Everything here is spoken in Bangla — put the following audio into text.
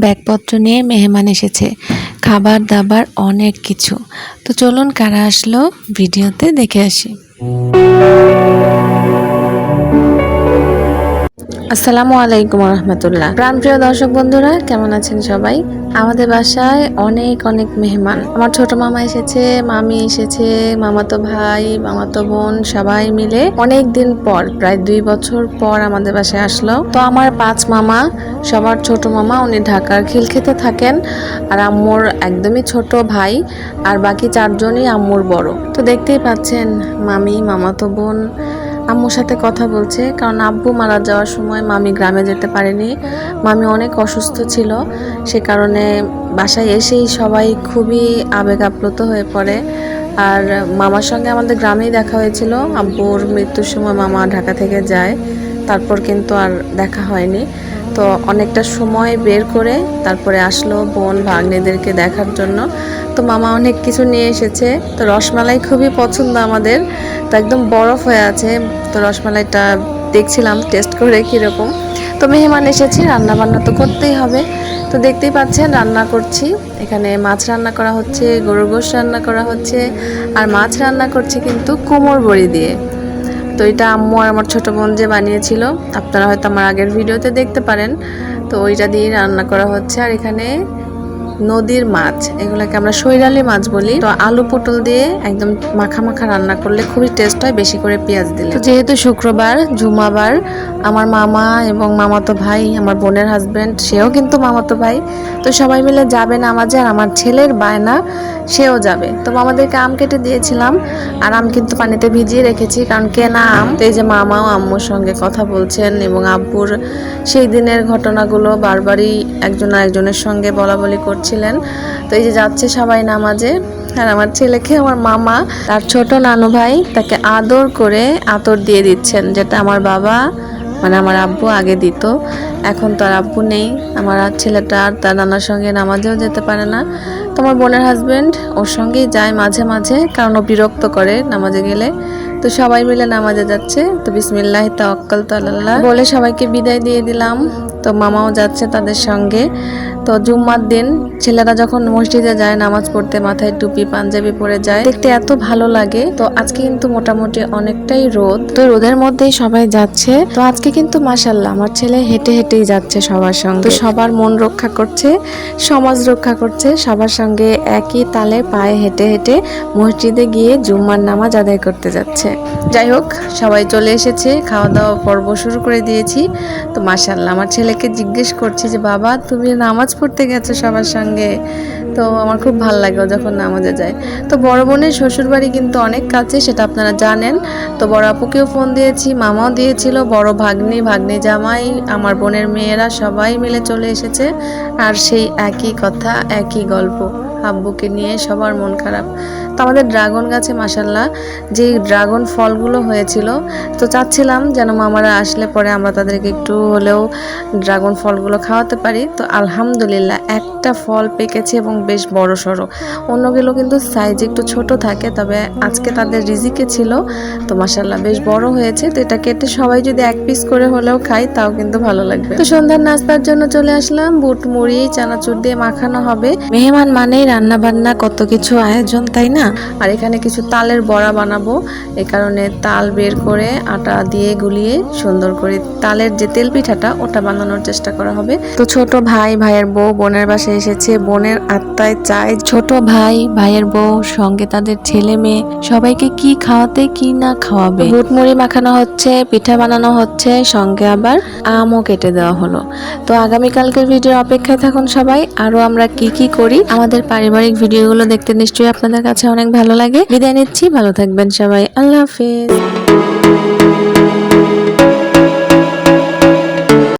ব্যাগপত্র নিয়ে মেহমান এসেছে। খাবার দাবার অনেক কিছু। তো চলুন কারা আসলো ভিডিওতে দেখে আসি। আসসালামু আলাইকুম রহমতুল্লাহ প্রাণপ্রিয় দর্শক বন্ধুরা, কেমন আছেন সবাই? আমাদের বাসায় অনেক অনেক মেহমান। আমার ছোট মামা এসেছে, মামি এসেছে, মামাতো ভাই, মামাতো বোন, সবাই মিলে অনেক দিন পর, প্রায় দুই বছর পর আমাদের বাসায় আসলো। তো আমার পাঁচ মামা, সবার ছোট মামা, উনি ঢাকার খিলক্ষেতে থাকেন, আর আম্মুর একদমই ছোট ভাই, আর বাকি চারজনই আম্মুর বড়। তো দেখতেই পাচ্ছেন, মামি, মামাতো বোন আম্মুর সাথে কথা বলছে, কারণ আব্বু মারা যাওয়ার সময় মামি গ্রামে যেতে পারেনি। মামি অনেক অসুস্থ ছিল, সে কারণে বাসায় এসেই সবাই খুবই আবেগ আপ্লুত হয়ে পড়ে। আর মামার সঙ্গে আমাদের গ্রামেই দেখা হয়েছিল। আব্বুর মৃত্যুর সময় মামা ঢাকা থেকে যায়, তারপর কিন্তু আর দেখা হয়নি। তো অনেকটা সময় বের করে তারপরে আসলো বোন ভাগ্নেদেরকে দেখার জন্য। তো মামা অনেক কিছু নিয়ে এসেছে। তো রসমালাই খুবই পছন্দ আমাদের। তো একদম বরফ হয়ে আছে। তো রসমালাইটা দেখছিলাম টেস্ট করে কীরকম। তো মেহমান এসেছে রান্না বান্না তো করতেই হবে। তো দেখতেই পাচ্ছেন, রান্না করছি। এখানে মাছ রান্না করা হচ্ছে, গরুর গোশ রান্না করা হচ্ছে, আর মাছ রান্না করছি কিন্তু কোমর বড়ি দিয়ে। তো এটা আম্মু আর আমার ছোট বোন যে বানিয়েছিল, আপনারা হয়তো আমার আগের ভিডিওতে দেখতে পারেন। তো ওইটা দিয়ে রান্না করা হচ্ছে। আর এখানে নদীর মাছ, এগুলোকে আমরা শৈরালি মাছ বলি। তো আলু পটল দিয়ে একদম মাখা মাখা রান্না করলে খুবই টেস্ট হয়, বেশি করে পেঁয়াজ দিলে। যেহেতু শুক্রবার, জুমাবার, আমার মামা এবং মামাতো ভাই, আমার বোনের হাজব্যান্ড সেও কিন্তু মামাতো ভাই, তো সবাই মিলে যাবে না নামাজে আর আমার ছেলের বায়না, সেও যাবে। তো মামাদেরকে আম কেটে দিয়েছিলাম আর আম কিন্তু পানিতে ভিজিয়ে রেখেছি, কারণ কেনা আম। তো এই যে মামাও আম্মুর সঙ্গে কথা বলছেন এবং আব্বুর সেই দিনের ঘটনাগুলো বারবারই একজন আরেকজনের সঙ্গে বলা বলি করছিলেন তো এই যে যাচ্ছে সবাই নামাজে, আর আমার ছেলেকে আমার মামা, তার ছোট নানু ভাই তাকে আদর করে আতর দিয়ে দিচ্ছেন, যেটা আমার বাবা মানে আমার আব্বু আগে দিত। এখন তো আর আব্বু নেই, আমার ছেলেটা আর তার নানার সঙ্গে নামাজেও যেতে পারে না। তো আমার বোনের হাজবেন্ড ওর সঙ্গেই যায় মাঝে মাঝে, কারণ ও বিরক্ত করে নামাজে গেলে। তো সবাই মিলে নামাজে যাচ্ছে। তো বিসমিল্লাহ তাওয়াক্কাল তো আল্লাহ বলে সবাইকে বিদায় দিয়ে দিলাম। তো মামাও যাচ্ছে তাদের সঙ্গে। তো জুম্মার দিন ছেলেরা যখন মসজিদে যায়, নামাজ পড়তে মাথায় টুপি, পাঞ্জাবি পরে যায়, দেখতে এত ভালো লাগে। তো আজকে কিন্তু মোটামুটি অনেকটাই রোদ। তো রোদের মধ্যেই সবাই যাচ্ছে। তো আজকে কিন্তু মাসাল্লাহ আমার ছেলে হেঁটে হেঁটেই যাচ্ছে সবার সঙ্গে। সবার মন রক্ষা করছে, সমাজ রক্ষা করছে, সবার সঙ্গে একই তালে পায়ে হেঁটে হেঁটে মসজিদে গিয়ে জুম্মার নামাজ আদায় করতে যাচ্ছে। যাই হোক, সবাই চলে এসেছে খাওয়া দাওয়া পর্ব শুরু করে দিয়েছি। তো মাসাল্লাহ আমার ছেলেকে জিজ্ঞেস করছি যে, বাবা, তুমি নামাজ পড়তে গেছো সবার সঙ্গে? তো আমার খুব ভালো লাগে যখন নামাজে যায়। তো বড় বোনের শ্বশুরবাড়ি কিন্তু অনেক কাছে, সেটা আপনারা জানেন। তো বড় আপুকেও ফোন দিয়েছি, মামাও দিয়েছিল, বড় ভাগ্নি ভাগ্নি জামাই, আমার বোনের মেয়েরা সবাই মিলে চলে এসেছে। আর সেই একই কথা, একই গল্প। আব্বুকে নিয়ে সবার মন খারাপ। তো আমাদের ড্রাগন গাছে মাসাল্লাহ যে ড্রাগন ফলগুলো হয়েছিল, তো চাচ্ছিলাম যেন মামারা আসলে পরে আমরা তাদেরকে একটু হলেও ড্রাগন ফলগুলো খাওয়াতে পারি। তো আলহামদুলিল্লাহ, একটা ফল পেকেছে এবং বেশ বড় সড়ো। অন্যগুলো কিন্তু সাইজ একটু ছোট থাকে, তবে আজকে তাদের রিজিকে ছিল, তো মাসাল্লাহ বেশ বড় হয়েছে। তো এটা কেটে সবাই যদি এক পিস করে হলেও খাই তাও কিন্তু ভালো লাগবে। তো সন্ধ্যার নাস্তার জন্য চলে আসলাম, বুট, মুড়ি, চানাচুর দিয়ে মাখানো হবে। মেহমান মানেই রান্না বান্না কত কিছু আয়োজন, তাই না? আর এখানে কিছু তালের বড়া বানাবো। এই কারণে তাল বের করে আটা দিয়ে গুলিয়ে সুন্দর করে তালের যে তেল পিঠাটা ওটা বানানোর চেষ্টা করা হবে। তো ছোট ভাই, ভাইয়ের বউ বোনের বাসায় এসেছে। বোনের আত্মায় চায় ছোট ভাই, ভাইয়ের বউ, সঙ্গে তাদের ছেলে মেয়ে, সবাইকে কি খাওয়াতে, কি না খাওয়াবে? বুট মুড়ি মাখানো হচ্ছে, পিঠা বানানো হচ্ছে, সঙ্গে আবার আমও কেটে দেওয়া হলো। তো আগামীকালকের ভিডিও অপেক্ষায় থাকুন সবাই। আরও আমরা কি কি করি, আমাদের পারিবারিক ভিডিওগুলো দেখতে নিশ্চয়ই আপনাদের কাছে অনেক ভালো লাগে। বিদায় নিচ্ছি ভালো থাকবেন সবাই। আল্লাহ হাফিজ।